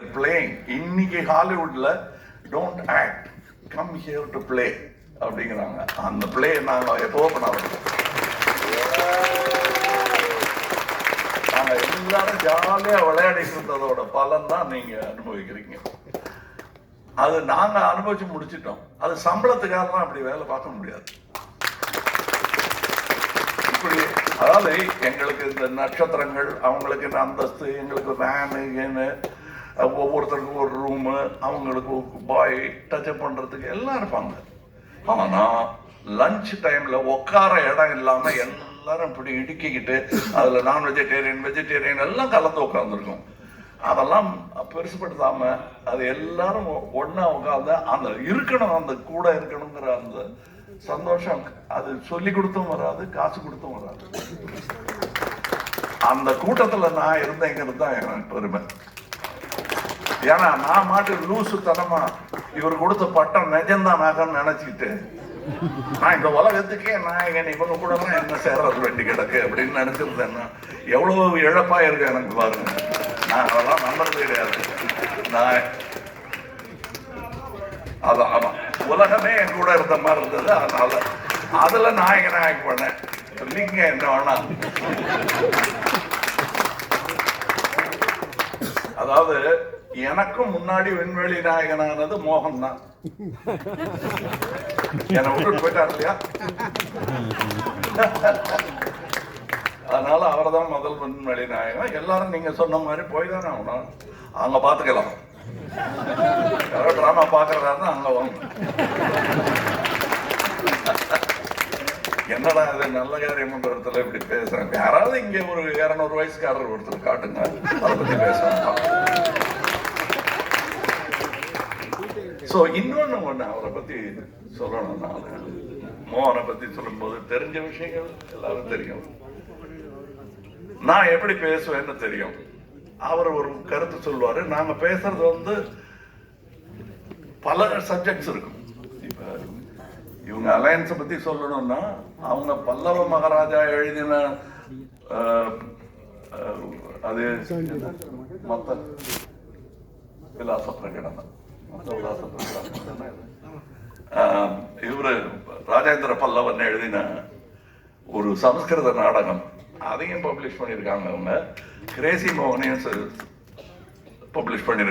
Playing இன்னைக்கு ஹாலிவுட்ல don't act come here to play அப்படிங்கிறாங்க. அந்த பிளே நாங்க எப்போ பண்ண நாங்க எல்லாரும் ஜாலியா விளையாடிட்டு இருந்ததோட பலன் தான் நீங்க அனுபவிக்கிறீங்க. அது நாங்க அனுபவிச்சு முடிச்சிட்டோம். அது சம்பளத்துக்காக தான் அப்படி வேலை பார்க்க முடியாது. இப்படி அதாவது எங்களுக்கு இந்த நட்சத்திரங்கள் அவங்களுக்கு இந்த அந்தஸ்து எங்களுக்கு வேனு ஏன்னு ஒவ்வொருத்தருக்கும் ஒரு ரூமு அவங்களுக்கு பாய் டச்சப் பண்ணுறதுக்கு எல்லாம் இருப்பாங்க. ஆனால் லஞ்ச் டைமில் உட்கார இடம் இல்லாமல் எல்லாரும் இப்படி இடுக்கிக்கிட்டு அதில் நான் வெஜிடேரியன் வெஜிடேரியன் எல்லாம் கலந்து உட்காந்துருக்கும் அதெல்லாம் பெருசுப்படுத்தாம அது எல்லாரும் ஒன்றா உட்காந்து அந்த இருக்கணும் அந்த கூட இருக்கணுங்கிற அந்த சந்தோஷம் அது சொல்லி கொடுத்தும் வராது காசு கொடுத்தும் வராது. அந்த கூட்டத்தில் நான் இருந்தேங்கிறது தான் எனக்கு பெருமை. ஏன்னா நான் மாட்டு லூசு தனமா இவர் கொடுத்த பட்டம் நிஜம்தான் நாகன்னு நினைச்சுக்கிட்டு நான் இந்த உலகத்துக்கே நாயகன் இவங்க கூட என்ன சேர்றது வேண்டி கிடக்கு அப்படின்னு நினைச்சிருந்தேன்னா எவ்வளவு இழப்பா இருக்கு எனக்கு பாருங்க. நான் அதெல்லாம் நம்புறது கிடையாது. நான் அதான் ஆமாம் உலகமே என் கூட இருந்த மாதிரி இருந்தது அதனால அதுல நாயகன் நாயக் பண்ணேன் நீங்க என்ன வேணா அதாவது எனக்கும் முன்னாடி விண்வெளி நாயகனானது மோகன் தான் என்னை விட்டு போயிட்டார் இல்லையா? அதனால அவர் தான் முதல் விண்வெளி நாயகன். எல்லாரும் நீங்க சொன்ன மாதிரி போய் தானே ஆகணும். அங்க பாத்துக்கலாம். யாரோ டிராமா பாக்குறதா தான் அங்க வாங்க. என்னடா இது நல்ல காரியம் பண்றதுல இப்படி பேசுறேன் யாராவது இங்க ஒரு இருநூறு வயசுக்காரர் ஒருத்தர் காட்டுங்க. அதை பத்தி பேசுவாங்க ஸோ இன்னொன்னு ஒன்று அவரை பற்றி சொல்லணும் நான். மோகனை பற்றி சொல்லும்போது தெரிஞ்ச விஷயங்கள் எல்லாரும் தெரியும். நான் எப்படி பேசுவேன்னு தெரியும். அவர் ஒரு கருத்து சொல்லுவார். நாங்கள் பேசுறது வந்து பல சப்ஜெக்ட்ஸ் இருக்கும். இப்போ இவங்க அலையன்ஸை பற்றி சொல்லணும்னா அவங்க பல்லவ மகாராஜா எழுதின அது மத்த விலாச பிரகடனம். இவர் இது? ராஜேந்திர பல்லவன் எழுதின ஒரு சமஸ்கிருத நாடகம் அதையும் பப்ளிஷ் பண்ணியிருக்காங்க அவங்க கிரேசி மோகனையும் பப்ளிஷ் பண்ணியிருக்காங்க